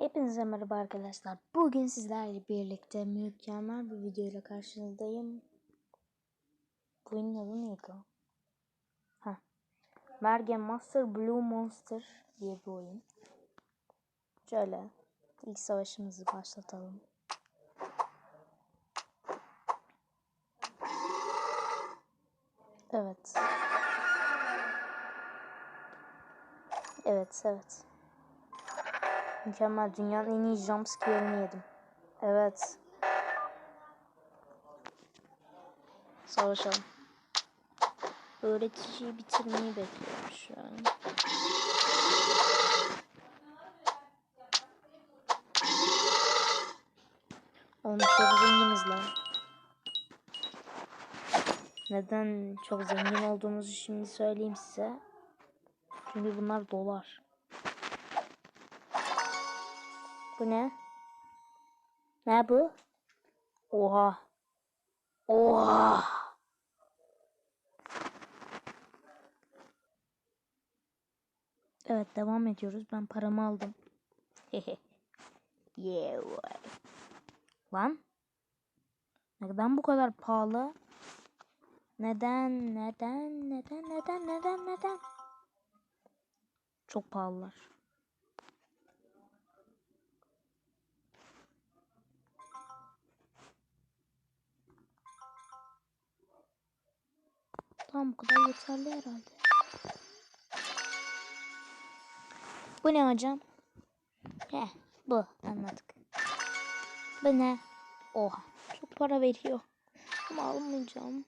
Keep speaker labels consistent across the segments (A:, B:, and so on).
A: Hepinize merhaba arkadaşlar. Bugün sizlerle birlikte mükemmel bir video ile karşınızdayım. Bu oyunun adı neydi? Ha. Mergen Master Blue Monster diye bir oyun. Şöyle ilk savaşımızı başlatalım. Evet. Evet, evet. Mükemmel. Dünyanın en iyi jumpscare'ini yedim. Evet. Savaşalım. Öğreticiyi bitirmeyi bekliyorum şu an. Oğlum çok zenginiz lan. Neden çok zengin olduğumuzu şimdi söyleyeyim size. Çünkü bunlar dolar. Bu ne? Ne bu? Oha. Oha. Evet devam ediyoruz. Ben paramı aldım. yeah. Lan. Neden bu kadar pahalı? Neden? Neden? Neden? Neden? Neden? Neden? Çok pahalılar. Tamam bu kadar yeterli herhalde. Bu ne hocam? He bu anladık. Bu ne? Oha çok para veriyor. Ama almayacağım.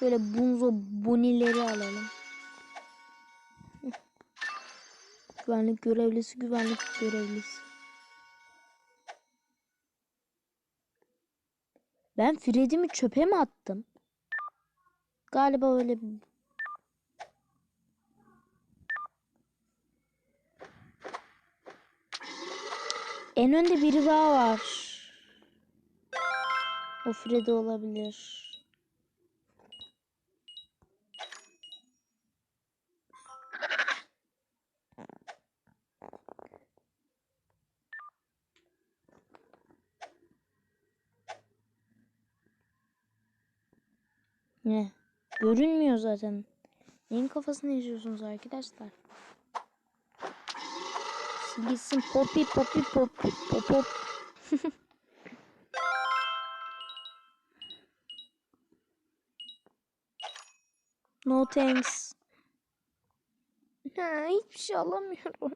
A: Böyle bunzo bonileri alalım. güvenlik görevlisi güvenlik görevlisi. Ben Freddy'mi çöpe mi attım? Galiba öyle. En önde biri daha var. O Freddy olabilir. Ne? Görünmüyor zaten. Neyin kafasını yaşıyorsunuz arkadaşlar? Gitsin popi popi pop pop pop. no thanks. Ha, hiçbir şey alamıyorum.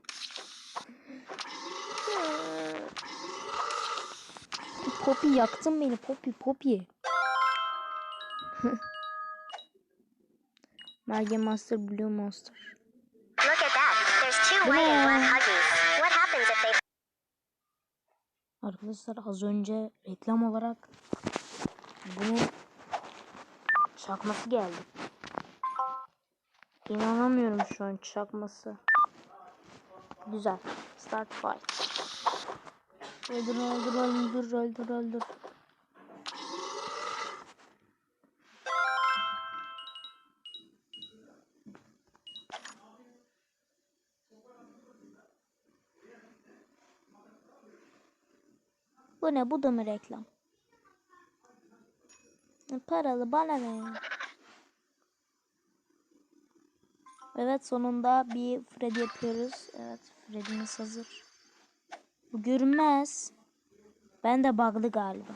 A: Poppy yaktın beni Poppy Poppy. Mergen Master Blue Monster.
B: Look at that. There's two white and black huggies. What happens if they
A: Arkadaşlar az önce reklam olarak bunu çakması geldi. İnanamıyorum şu an çakması. Güzel. Start fight. Öldür öldür öldür öldür öldür. Bu ne? Bu da mı reklam? E, Paralı bana ne? Evet sonunda bir Freddy yapıyoruz. Evet Freddy'miz hazır. Bu görünmez. Ben de bug'lı galiba.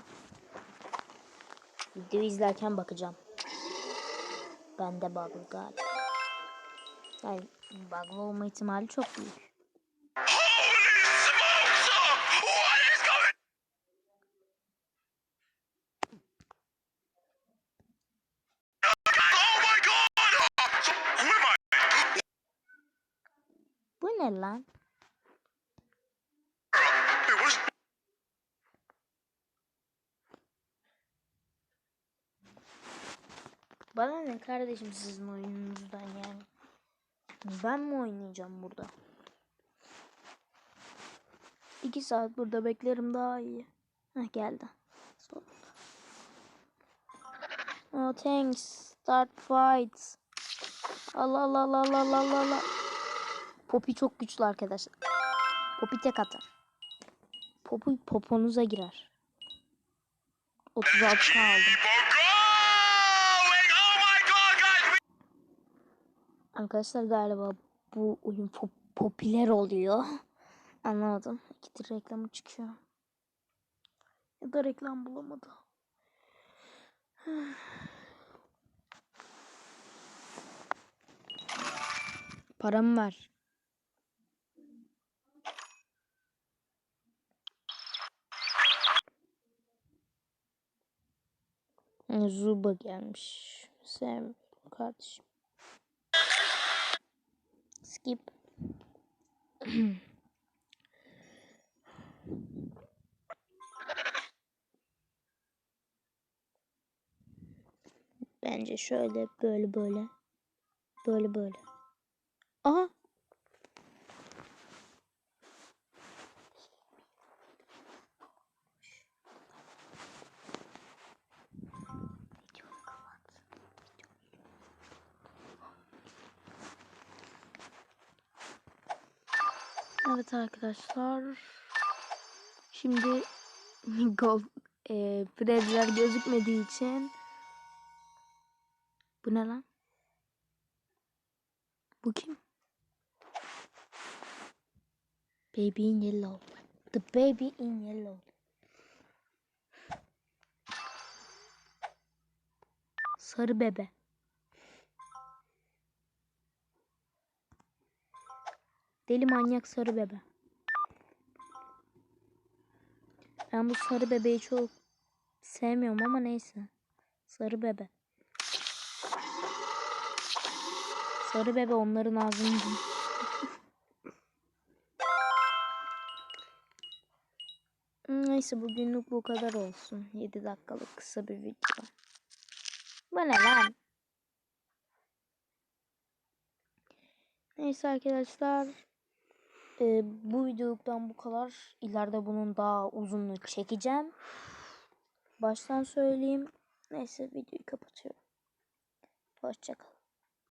A: Videoyu izlerken bakacağım. Ben de bug'lı galiba. Yani bug'lı olma ihtimali çok büyük. Ne lan? Bana ne kardeşim sizin oyununuzdan yani. Ben mi oynayacağım burada? İki saat burada beklerim daha iyi. Heh geldi. Oh thanks. Start fight. Allah Allah Allah Allah Allah Allah. Poppy çok güçlü arkadaşlar. Poppy tek atar. Poppy poponuza girer. 36
C: Keep
A: aldım. Arkadaşlar galiba bu oyun pop- popüler oluyor. Anlamadım. İkidir reklamı çıkıyor. Ya da reklam bulamadı. Param var. Zuba gelmiş. Sevmiyorum kardeşim. Skip. Bence şöyle böyle böyle. Böyle böyle. Aha. Evet arkadaşlar. Şimdi gol e, Fredler gözükmediği için bu ne lan? Bu kim? Baby in yellow. The baby in yellow. Sarı bebe. Deli manyak sarı bebe. Ben bu sarı bebeği çok sevmiyorum ama neyse. Sarı bebe. Sarı bebe onların ağzını yiyin. Neyse bugünlük bu kadar olsun. 7 dakikalık kısa bir video. Bu ne lan? Neyse arkadaşlar. Ee, bu videoluktan bu kadar. İleride bunun daha uzunluğu çekeceğim. Baştan söyleyeyim. Neyse videoyu kapatıyorum. Hoşçakalın.